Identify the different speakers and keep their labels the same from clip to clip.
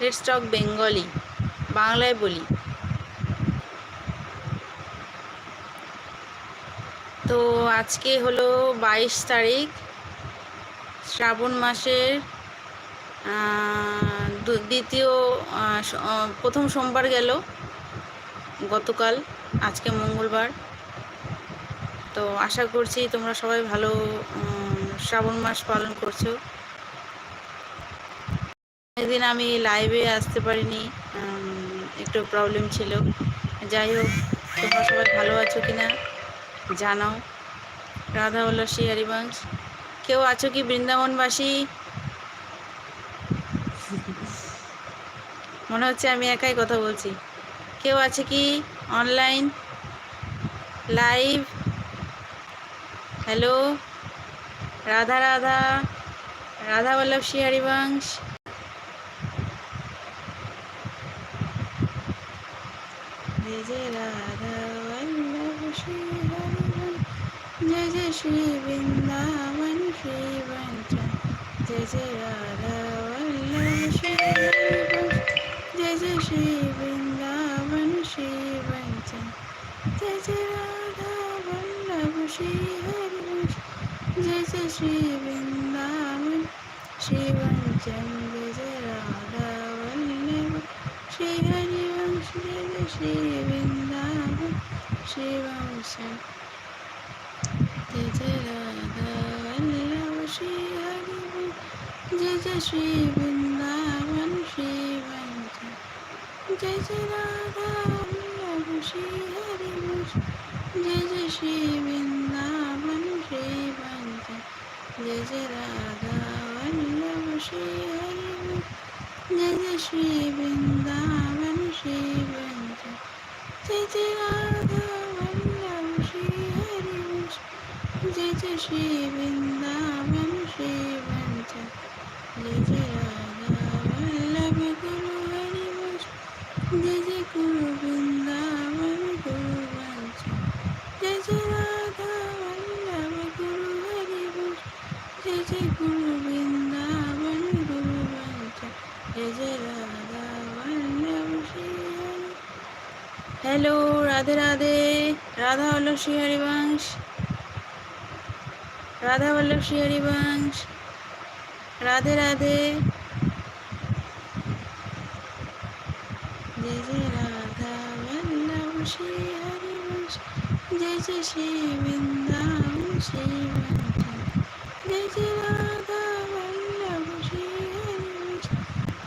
Speaker 1: Let's talk Bengali, বাংলায় বলি। তো আজকে হলো বাইশ তারিখ, শ্রাবণ মাসের দ্বিতীয় প্রথম সোমবার গেল গতকাল, আজকে মঙ্গলবার। তো আশা করছি তোমরা সবাই ভালো শ্রাবণ মাস পালন করছ। এদিন আমি লাইভে আসতে পারিনি একটু প্রবলেম ছিল। যাই হোক, তোমরা সবাই ভালো আছো কি না জানাও। রাধা উল্লাসী হরিবংশ। কেউ আছো কি বৃন্দাবনবাসী? মনে হচ্ছে আমি একাই কথা বলছি। কেউ আছে কি online live hello Radha Radha. Radha Vallabh Shri Harivansh. হরে যে রাধা শ্রী হরি জয় জয় শ্রী বৃন্দাবন শ্রী বঞ্চ জয় জয় রাধা শ্রী श्री वंशन जय जय राधा वल्लभ श्री हरिवंश जय जय श्री वृंदावन श्री वंशन जय जय राधा वल्लभ श्री हरिवंश जय जय श्री वृंदावन श्री वंशन जय जय राधा वल्लभ श्री हरिवंश जय जय श्री वृंदावन श्री वृंदावन श्री वंशन जय जय राधा वल्लभ गुरु हरिवंश जय जय गुरु वृंदावन गुरु वंशन जय जय राधा वल्लभ गुरु हरिवंश जय जय गुरु वृंदावन गुरु वंशन जय जय राधा वल्लभ श्री हरि হ্যালো রাধে রাধে রাধা বল্লভ শ্রী হরিবংশ রাধা বল্লভ শ্রী বংশ রাধে রাধে। জয় জয় রাধা বল্লভ শ্রী বংশ জয় জয় শ্রী বৃন্দাবন শ্রী জয় জয় রাধা বল্লভ শ্রী বংশ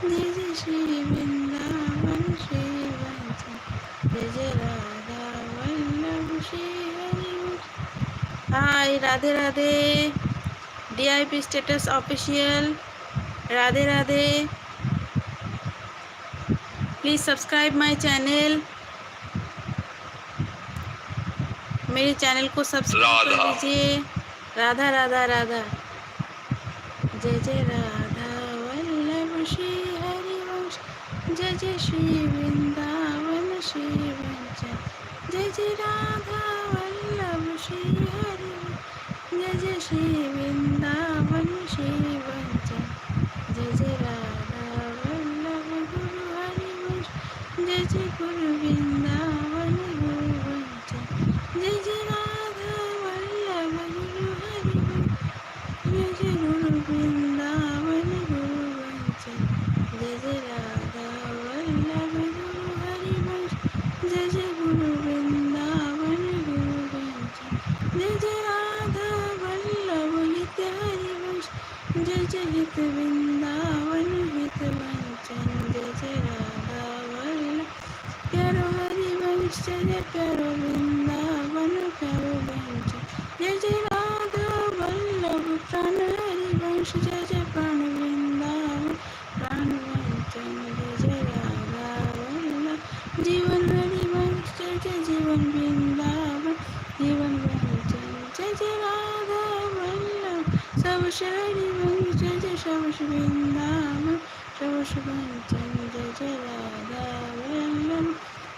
Speaker 1: জয় জয় Shri hi Radhe Radhe DIP status official Radhe Radhe please subscribe my channel मेरे चैनल को सब्सक्राइब कर दीजिए। राधा राधा राधा। जय जय राधा। वल्लभ श्री हरिवंश। जय जय श्री वृंदावन श्री वंश। जय जय राधा। वल्लभ श्री हरि जय जय श्री वृंदावन श्री वंशन जय जय राधा वल्लभ गुरु हरिवंश जय जय गुरु वृंदावन हित वृंदावन हित वंचन जय जय राधा वल्लभ प्यारो हरिवंश जय जय प्यारो वृंदावन प्यारो वंचन जय जय राधा वल्लभ प्राण हरिवंश जय जय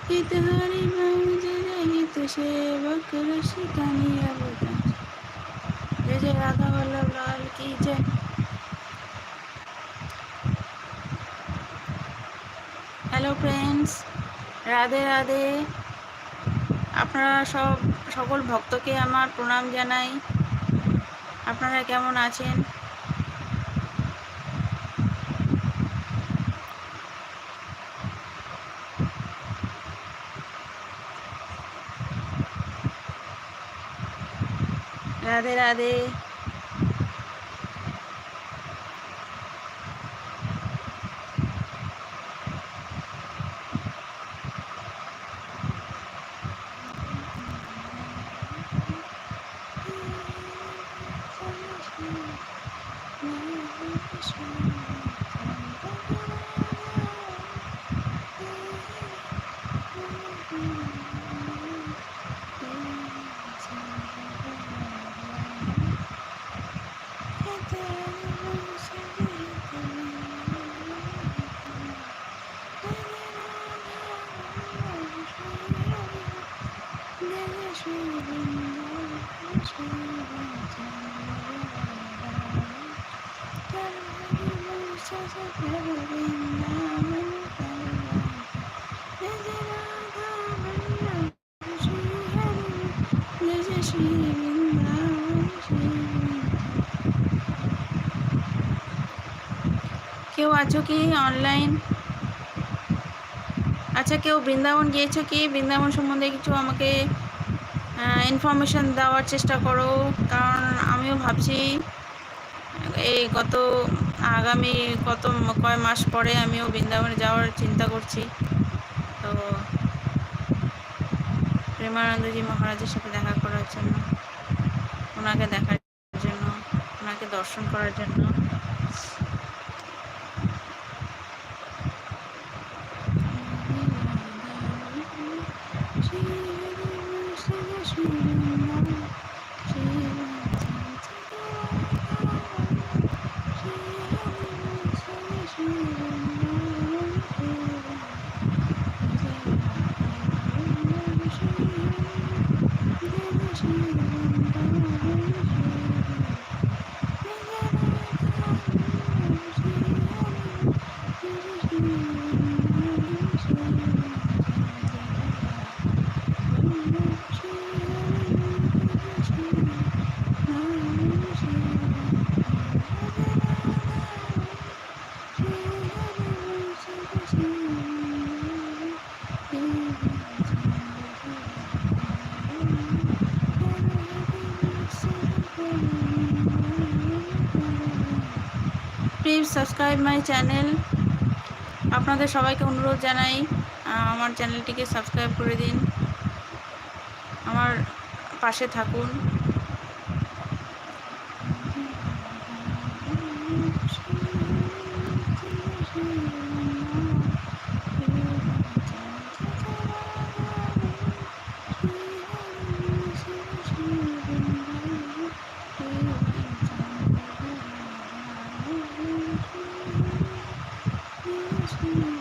Speaker 1: हित हरिवंश जय जय हित सेवक रसिकानी अवतार जय जय राधा वल्लभ लाल की जय হ্যালো ফ্রেন্ডস রাধে রাধে আপনারা সব সকল ভক্তকে আমার প্রণাম জানাই আপনারা কেমন আছেন রাধে রাধে কেউ আছো কি অনলাইন আচ্ছা কেউ বৃন্দাবন গিয়েছো কি? বৃন্দাবন সম্বন্ধে কিছু আমাকে ইনফরমেশন দেওয়ার চেষ্টা করো। কারণ আমিও ভাবছি, এই গত, আগামী কত কয় মাস পরে আমিও বৃন্দাবনে যাওয়ার চিন্তা করছি। তো, প্রেমানন্দজি মহারাজের সাথে দেখা জন্য। ওনাকে দেখার জন্য ওনাকে দর্শন করার জন্য। Please subscribe my channel. আপনাদের সবাইকে অনুরোধ জানাই আমার চ্যানেলটিকে সাবস্ক্রাইব করে দিন। আমার পাশে থাকুন। Thank you.